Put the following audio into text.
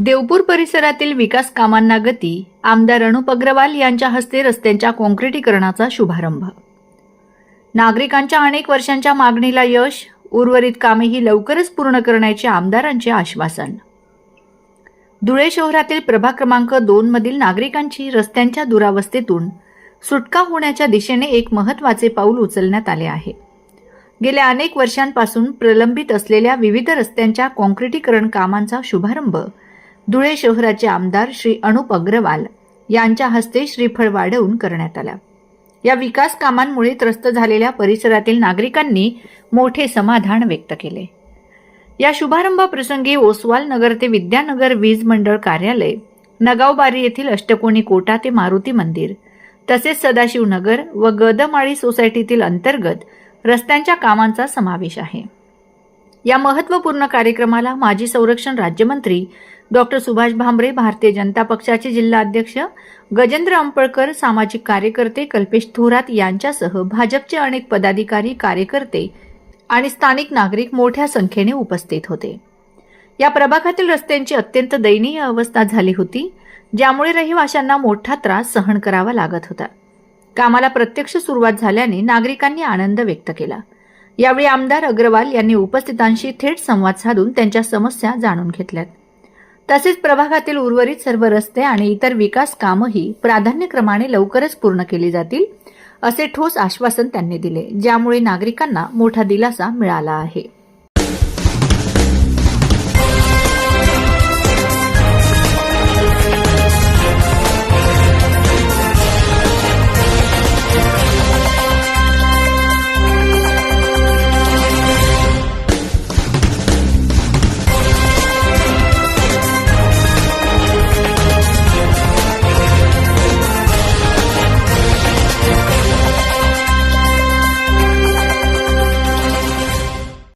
देवपूर परिसरातील विकास कामांना गती आमदार अनुप अग्रवाल यांच्या हस्ते रस्त्यांच्या काँक्रिटीकरणाचा शुभारंभ. नागरिकांच्या अनेक वर्षांच्या मागणीला यश उर्वरित कामेही लवकरच पूर्ण करण्याचे आमदारांचे आश्वासन. धुळे शहरातील प्रभाग क्रमांक दोन मधील नागरिकांची रस्त्यांच्या दुरावस्थेतून सुटका होण्याच्या दिशेने एक महत्त्वाचे पाऊल उचलण्यात आले आहे. गेल्या अनेक वर्षांपासून प्रलंबित असलेल्या विविध रस्त्यांच्या काँक्रिटीकरण कामांचा शुभारंभ धुळे शहराचे आमदार श्री अनुप अग्रवाल यांच्या हस्ते श्रीफळ वाढवून करण्यात आला. या विकास कामांमुळे त्रस्त झालेल्या परिसरातील नागरिकांनी मोठे समाधान व्यक्त केले. या शुभारंभाप्रसंगी ओसवाल नगर ते विद्यानगर वीज मंडळ कार्यालय नगावबारी येथील अष्टकोणी कोटा ते मारुती मंदिर तसेच सदाशिव नगर व गदमाळी सोसायटीतील अंतर्गत रस्त्यांच्या कामांचा समावेश आहे. या महत्त्वपूर्ण कार्यक्रमाला माजी संरक्षण राज्यमंत्री डॉक्टर सुभाष भामरे भारतीय जनता पक्षाचे जिल्हा अध्यक्ष गजेंद्र अंपळकर सामाजिक कार्यकर्ते कल्पेश थोरात यांच्यासह भाजपचे अनेक पदाधिकारी कार्यकर्ते आणि स्थानिक नागरिक मोठ्या संख्येने उपस्थित होते. या प्रभागातील रस्त्यांची अत्यंत दयनीय अवस्था झाली होती ज्यामुळे रहिवाशांना मोठा त्रास सहन करावा लागत होता. कामाला प्रत्यक्ष सुरुवात झाल्याने नागरिकांनी आनंद व्यक्त केला. यावेळी आमदार अग्रवाल यांनी उपस्थितांशी थेट संवाद साधून त्यांच्या समस्या जाणून घेतल्यात. तसेच प्रभागातील उर्वरित सर्व रस्ते आणि इतर विकास कामही प्राधान्यक्रमाने लवकरच पूर्ण केली जातील असे ठोस आश्वासन त्यांनी दिले ज्यामुळे नागरिकांना मोठा दिलासा मिळाला आहे.